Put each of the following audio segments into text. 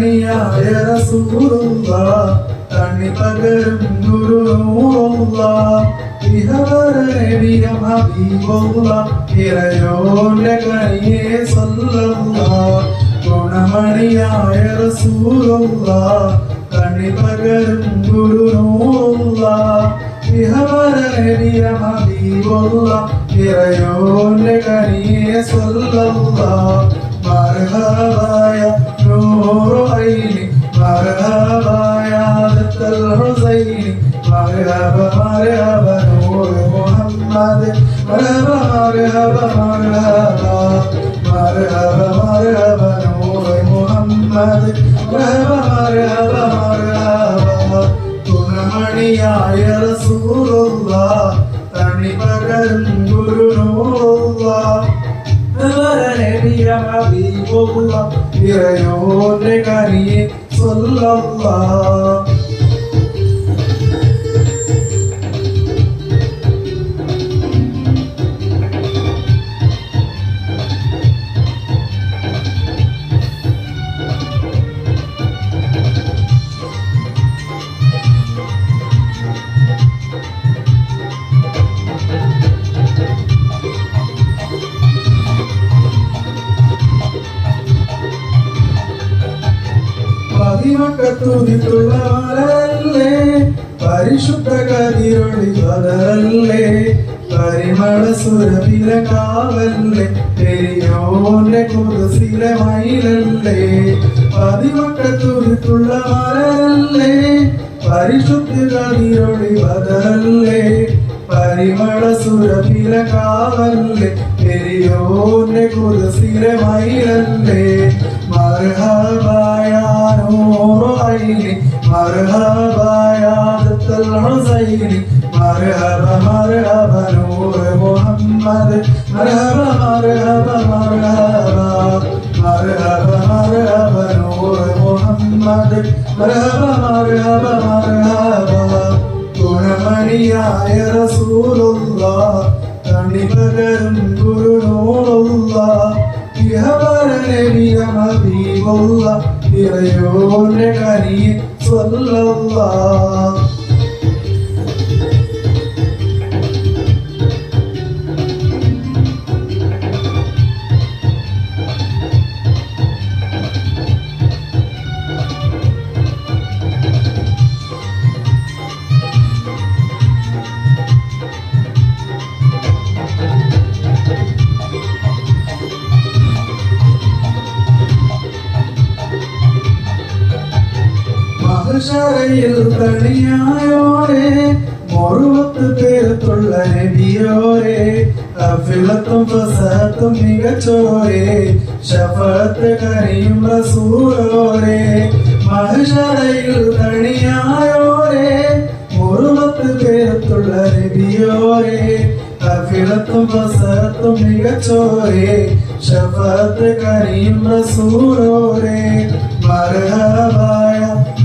ഗുണമണിയായ റസൂലുള്ള തണ്ണി പകരും ഗുരുനൂറുള്ള ഇഹവരനബിയം ഹബീബുള്ള ഇറയോന്റെ കനിയെ സല്ലല്ല. ഗുണമണിയായ റസൂലുള്ള തണ്ണി പകരും ഗുരുനൂറുള്ള ഇഹവരനബിയം ഹബീബുള്ള ഇറയോന്റെ കനിയെ സല്ലല്ല. മർഹബായ துணமணியாய சூருல்லா தனி பகரும் குரு நூல்லா இறையோன்றை கனியே சொல்லல்லா പതിമക്കത്തുതിത്തുള്ള മലരല്ലേ പരിശുദ്ധ കതിരൊളി പതറല്ലേ പരിമള സുരഭില കാവല്ലേ? പെരിയോന്റെ കുതിസിലെ മയിലല്ലേ? പതിമക്കത്തുതിത്തുള്ള മലരല്ലേ പരിശുദ്ധ കതിരൊളി പതറല്ലേ പരിമള സുരഭില കാവല്ലേ? പെരിയോന്റെ കുതിസിലെ മയിലല്ലേ? ഗുണമണിയായ റസൂലുള്ള തണി പകരും ഗുരുനൂറുള്ള ഇഹവരനബിയ ഹബീബുള്ള ഇറയോന്റെ കനിയെ സ്വല്ലല്ലാ. മഹശറയിൽ തനിയായോരേ മുറുവത്ത് പേർത്തുള്ള നബിയോരെ അഫിലത്തും ഫസഹത്തും മികച്ചോരെ ഷഫത്ത് കരയും റസൂലോരെ. മഹശരയിൽ തനിയായോരേ മുറുവത്ത് പേർത്തുള്ള നബിയോരെ അഫിലത്തും ഫസഹത്തും മികച്ചോരെ ഷഫത്ത് കനിയും റസൂലോരെ.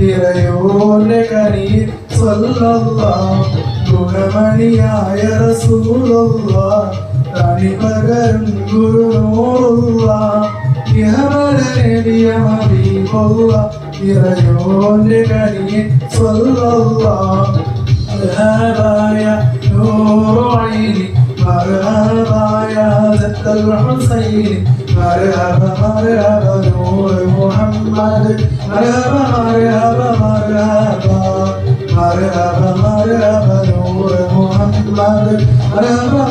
இறையோனே கனி சொல்லல்லா. குணமணியாய ரசூலல்லா. தனிமகன் குருநூலல்லா. இகமரேடிய மபீபல்லா இறையோனே கனி சொல்லல்லா. ذهبايا نور عيني مرحبا يا ذات الحسين مرحبا مرحبا Muhammad Marhaba marhaba marhaba Marhaba marhaba Noor Muhammad Marhaba